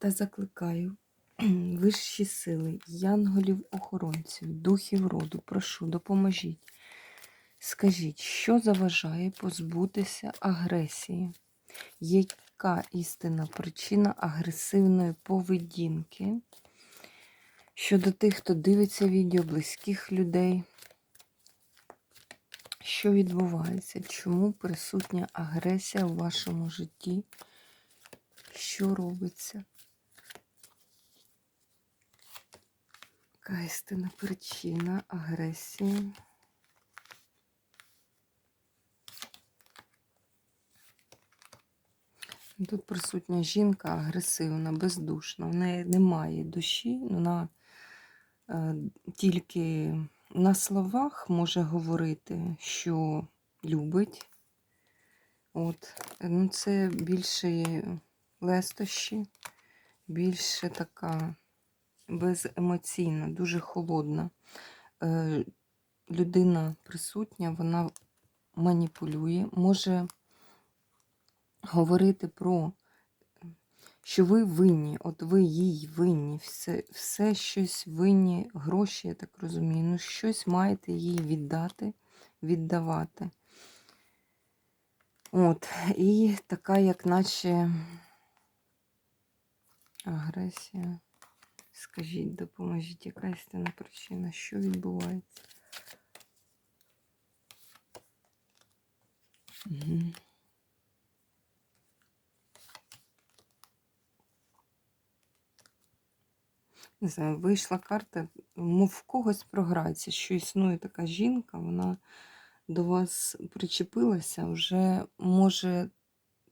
Та закликаю вищі сили, янголів-охоронців, духів роду, прошу, допоможіть. Скажіть, що заважає позбутися агресії? Яка істинна причина агресивної поведінки щодо тих, хто дивиться відео близьких людей? Що відбувається? Чому присутня агресія у вашому житті? Що робиться? Яка істинна причина агресії? Тут присутня жінка агресивна, бездушна. В неї немає душі, вона е, тільки на словах може говорити, що любить. От. Ну, Це більше лестощі, більше така беземоційна, дуже холодна. Е, людина присутня, вона маніпулює, може говорити про, що ви винні, от ви їй винні, все, все щось винні, гроші, я так розумію, ну щось маєте їй віддати, віддавати. От, і така, як наче агресія. Скажіть, допоможіть, яка істинна причина, що відбувається? Угу. Не знаю, вийшла карта, мов в когось програється, що існує така жінка, вона до вас причепилася, вже, може,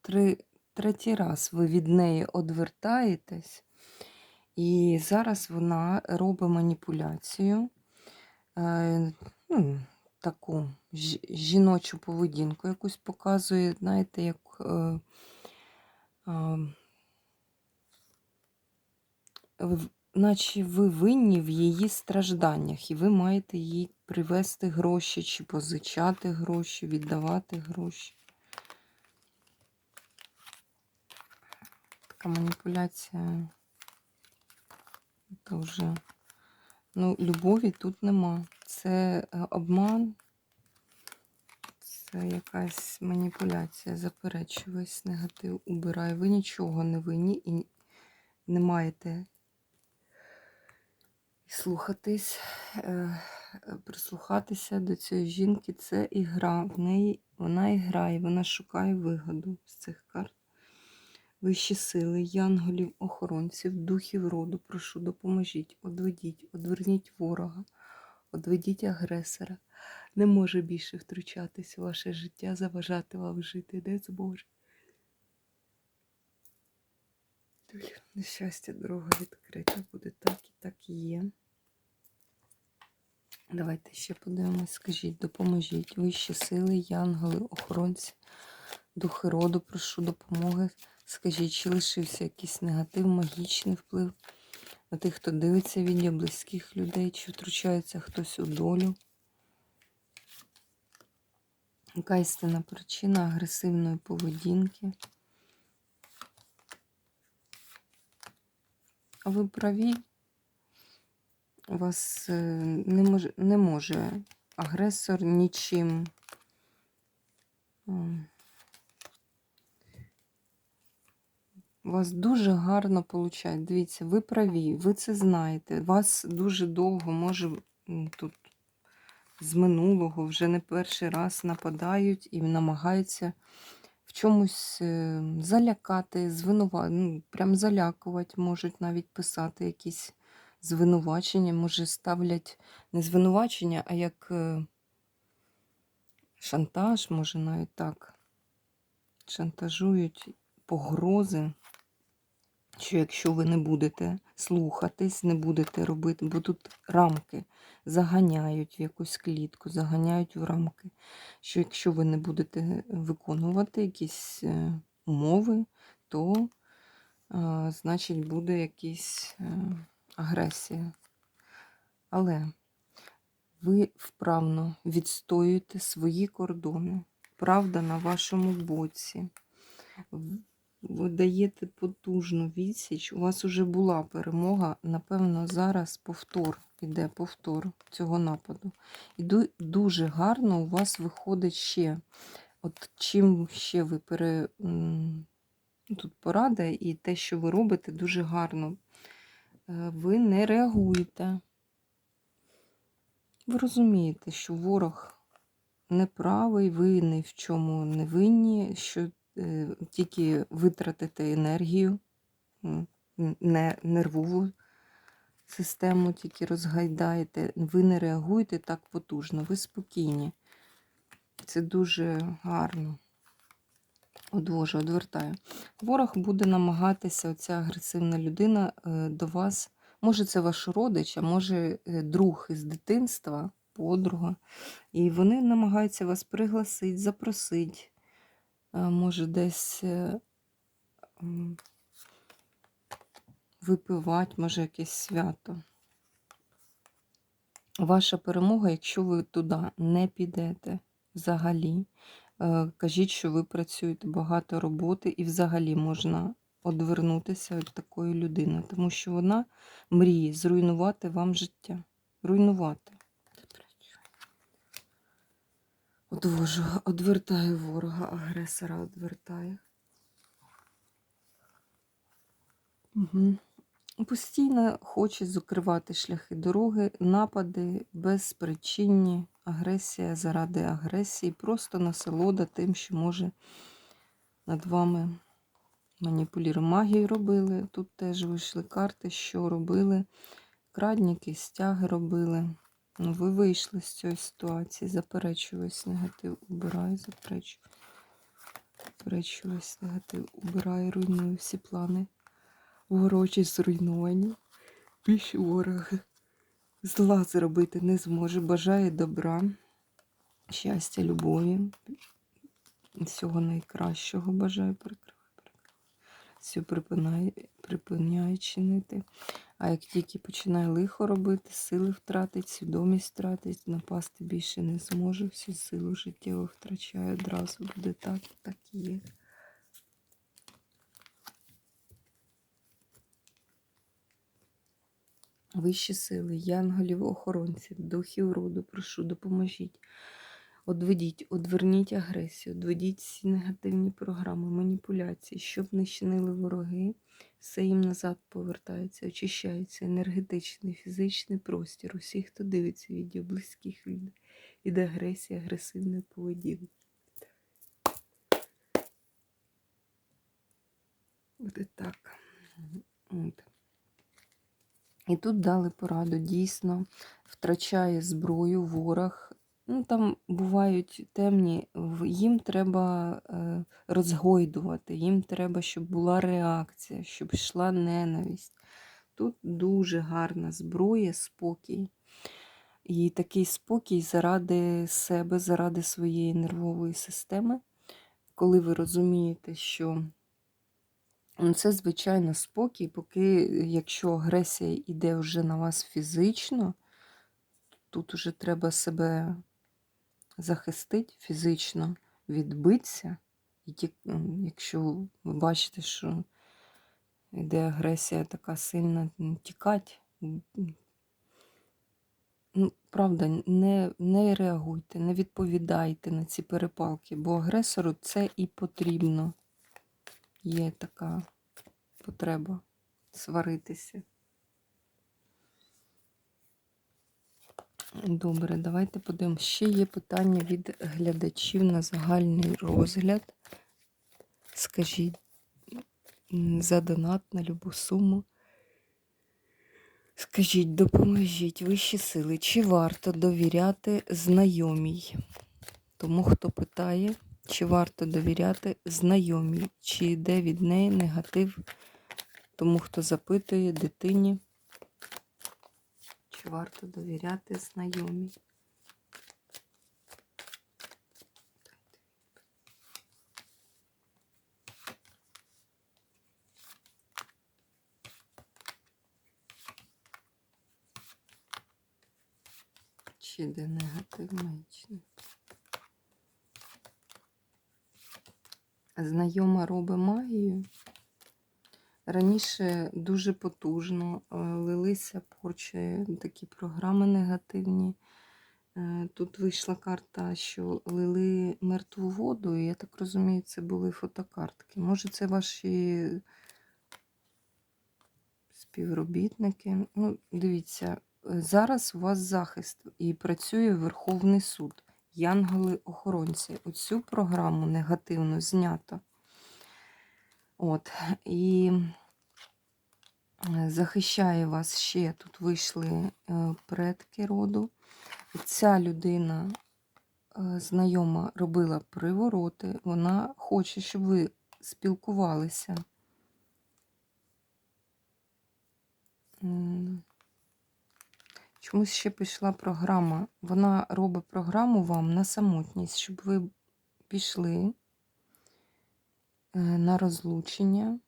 три, третій раз ви від неї одвертаєтесь. І зараз вона робить маніпуляцію, е, ну, таку жіночу поведінку якусь показує, знаєте, як е, наче ви винні в її стражданнях, і ви маєте їй привезти гроші, чи позичати гроші, віддавати гроші. Така маніпуляція. Це вже, ну, любові тут нема. Це е, обман, це якась маніпуляція. Заперечу весь негатив убираю. Ви нічого не винні і не маєте слухатись, е, прислухатися до цієї жінки. Це ігра. В неї вона і грає, вона шукає вигоду з цих карт. Вищі сили, янголів, охоронців, духів роду, прошу, допоможіть, одведіть, одверніть ворога, одведіть агресора. Не може більше втручатись у ваше життя, заважати вам жити, де зможе. Нещастя, дорога відкрита буде так і так і є. Давайте ще подивимось, скажіть, допоможіть. Вищі сили, янголи, охоронці, духи роду, прошу допомоги. Скажіть, чи лишився якийсь негатив, магічний вплив на тих, хто дивиться відео близьких людей, чи втручається хтось у долю? Яка істинна причина агресивної поведінки? А ви праві? Вас е, не може, не може агресор нічим. Вас дуже гарно виходить. Дивіться, ви праві, ви це знаєте. Вас дуже довго, може, тут з минулого вже не перший раз нападають і намагаються в чомусь е, залякати, звинувати, ну, прям залякувати, можуть навіть писати якісь звинувачення, може, ставлять не звинувачення, а як е, шантаж, може, навіть так. Шантажують погрози. Що якщо ви не будете слухатись, не будете робити, бо тут рамки заганяють в якусь клітку, заганяють в рамки, що якщо ви не будете виконувати якісь е, умови, то е, значить буде якась е, агресія. Але ви вправно відстоюєте свої кордони. Правда на вашому боці. Ви даєте потужну відсіч. У вас вже була перемога. Напевно, зараз повтор іде повтор цього нападу. І дуже гарно у вас виходить ще. От чим ще ви пере. Тут порада, і те, що ви робите, дуже гарно. Е, Ви не реагуєте. Ви розумієте, що ворог неправий, ви ні в чому не винні, що тільки витратите енергію, не нервову систему, тільки розгайдаєте, ви не реагуєте так потужно, ви спокійні. Це дуже гарно. Одвожу, одвертаю. Ворог буде намагатися, оця агресивна людина е, до вас. Може, це ваш родич, а може е, друг із дитинства, подруга. І вони намагаються вас пригласити, запросити. Може, десь е, випивати, може, якесь свято. Ваша перемога, якщо ви туди не підете взагалі, е, кажіть, що ви працюєте багато роботи, і взагалі можна одвернутися від такої людини, тому що вона мріє зруйнувати вам життя. Руйнувати. Одвожу, одвертаю ворога, агресора одвертаю. Угу. Постійно хоче закривати шляхи дороги, напади безпричинні, агресія заради агресії, просто насолода тим, що може над вами маніпулювати. Магію робили. Тут теж вийшли карти, що робили. Крадніки, стяги робили. Ви вийшли з цієї ситуації. Заперечую весь негатив, убираю, заперечую. Заперечую весь негатив, убираю, руйную всі плани. Ворочі зруйновані. Більше ворог зла зробити не зможе. Бажає добра, щастя, любові. Всього найкращого бажаю перекриваю. Все припинає, припиняє чинити. А як тільки починає лихо робити, сили втратить, свідомість втратить, напасти більше не зможе, всю силу життєву втрачає одразу. Буде так, так і є. Вищі сили, янголів, охоронців, духів роду, прошу, допоможіть. Одведіть, одверніть агресію, одведіть всі негативні програми, маніпуляції, щоб не чинили вороги, все їм назад повертається, очищається енергетичний, фізичний простір. Усіх, хто дивиться відео, близьких від, від агресії, агресивної поведінки. Буде так. От. І тут дали пораду, дійсно втрачає зброю ворог. Ну, там бувають темні, їм треба е, розгойдувати, їм треба, щоб була реакція, щоб йшла ненависть. Тут дуже гарна зброя, спокій. І такий спокій заради себе, заради своєї нервової системи, коли ви розумієте, що Ну, Це, звичайно, спокій, поки якщо агресія йде вже на вас фізично, тут вже треба себе захистити фізично, відбитися. І ті, якщо ви бачите, що йде агресія така сильна. М, м. Ну, правда, не, не реагуйте, не відповідайте на ці перепалки, бо агресору це і потрібно. Є така потреба сваритися. Добре, давайте подивимося. Ще є питання від глядачів на загальний розгляд. Скажіть за донат на любу суму. Скажіть, допоможіть вищі сили, чи варто довіряти знайомій? Тому хто питає, чи варто довіряти знайомій, чи йде від неї негатив Тому хто запитує дитині, чи варто довіряти знайомій. Чи де негатив магічний? Знайома робить магію. Раніше дуже потужно е, лилися порчі, такі програми негативні. Е, Тут вийшла карта, що лили мертву воду, і я так розумію, це були фотокартки. Може, це ваші співробітники. Ну, дивіться, е, зараз у вас захист і працює Верховний суд. Янголи-охоронці. Оцю програму негативно знято. От, і захищає вас ще. Тут вийшли е, предки роду. Ця людина е, знайома робила привороти. Вона хоче, щоб ви спілкувалися. Чомусь ще пішла програма. Вона робить програму вам на самотність, щоб ви пішли е, на розлучення.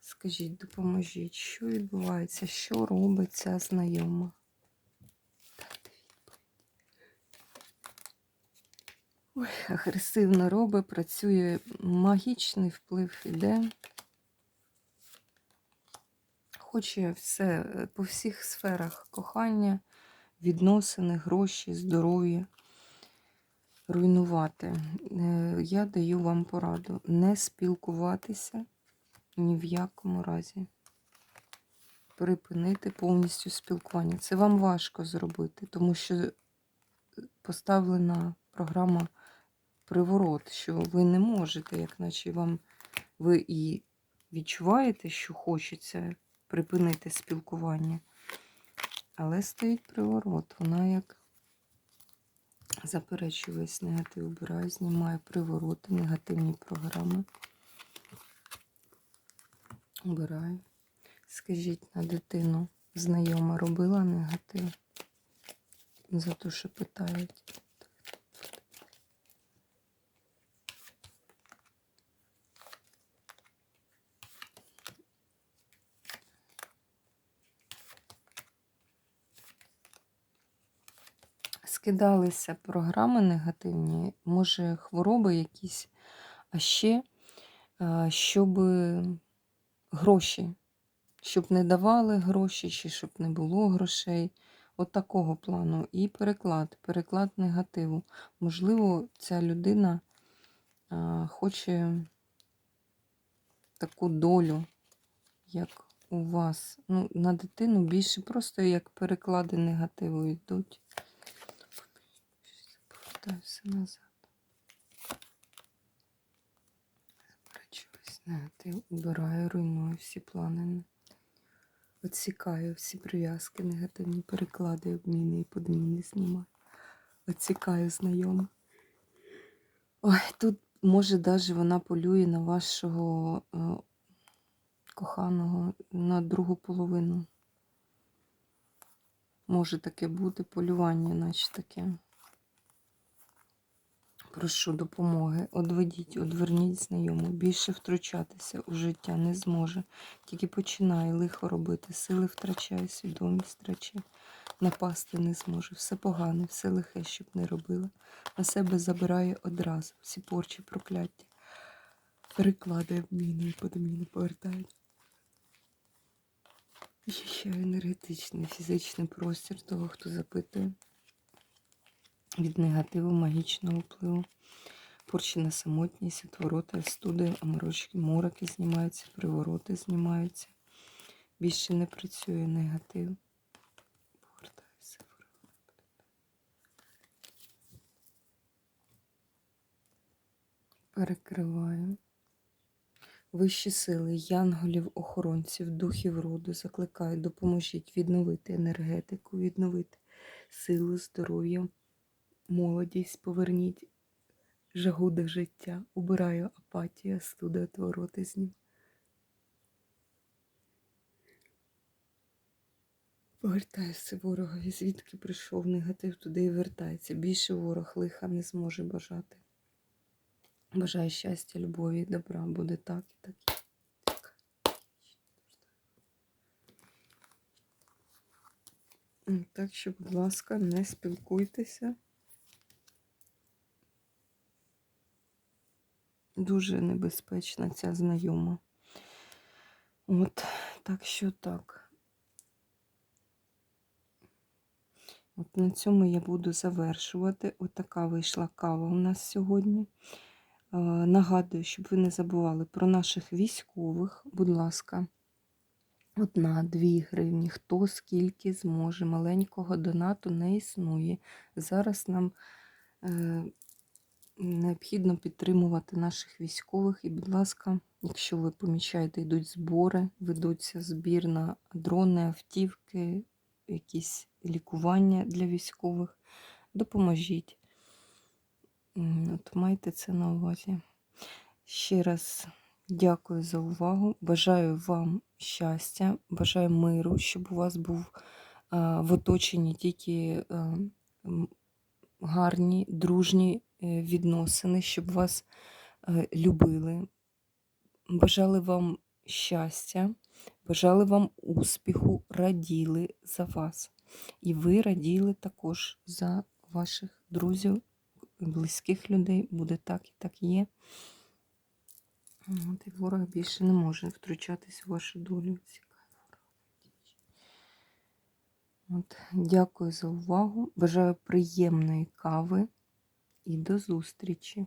Скажіть, допоможіть, що відбувається, що робить ця знайома? Дайте. Ой, агресивно робить, працює магічний вплив іде. Хоче все е, по всіх сферах кохання, відносини, гроші, здоров'я руйнувати. Е, Я даю вам пораду не спілкуватися ні в якому разі. Припинити повністю спілкування. Це вам важко зробити, тому що поставлена програма приворот, що ви не можете, як наче вам ви і відчуваєте, що хочеться припинити спілкування. Але стоїть приворот. Вона як заперечує весь негатив, убирає, знімає привороти, негативні програми. Убираю. Скажіть на дитину, знайома робила негатив? За те, що питають. Скидалися програми негативні, може хвороби якісь, а ще е, щоб гроші, щоб не давали гроші, чи щоб не було грошей. От такого плану. І переклад, переклад негативу. Можливо, ця людина а, хоче таку долю, як у вас. Ну, на дитину більше просто як переклади негативу йдуть. Повертаюся назад. Негатив, убираю, руйную всі плани. Отсікаю всі прив'язки, негативні переклади, обміни і подміни знімаю. Отсікаю знайомих. Ой, тут, може, навіть вона полює на вашого е, коханого на другу половину. Може таке бути полювання, наче таке. Прошу допомоги. Одведіть, одверніть знайому. Більше втручатися у життя не зможе. Тільки починає лихо робити. Сили втрачає, свідомість втрачає. Напасти не зможе. Все погане, все лихе, щоб не робила. На себе забирає одразу. Всі порчі, прокляття. Перекладає обміни і подміни, повертає. Очищаю енергетичний, фізичний простір того, хто запитує від негативу, магічного впливу. порчена самотність, отвороти, студи, оморочки, мороки знімаються, привороти знімаються. Більше не працює негатив. Повертаюся. Перекриваю. Вищі сили, янголів, охоронців, духів роду закликаю, допоможіть відновити енергетику, відновити силу, здоров'я, молодість поверніть, жагу до життя, убираю апатія, студа твороти з ним. Повертається ворогові, звідки прийшов негатив, туди і вертається. Більше ворог лиха не зможе бажати. Бажаю щастя, любові, добра. Буде так і так. Так що, будь ласка, не спілкуйтеся. Дуже небезпечна ця знайома. От, так що так. От на цьому я буду завершувати. Отака вийшла кава у нас сьогодні. Е, Нагадую, щоб ви не забували про наших військових, будь ласка, одна, дві гривні, хто скільки зможе. Маленького донату не існує. Зараз нам е, необхідно підтримувати наших військових. І, будь ласка, якщо ви помічаєте, йдуть збори, ведуться збір на дрони, автівки, якісь лікування для військових, допоможіть. От майте це на увазі. Ще раз дякую за увагу. Бажаю вам щастя, бажаю миру, щоб у вас був в оточенні тільки гарні, дружні відносини, щоб вас е, любили. Бажали вам щастя, бажали вам успіху, раділи за вас. І ви раділи також за ваших друзів, близьких людей. Буде так і так є. От, і ворог більше не може втручатись у вашу долю. От, дякую за увагу. Бажаю приємної кави і до зустрічі!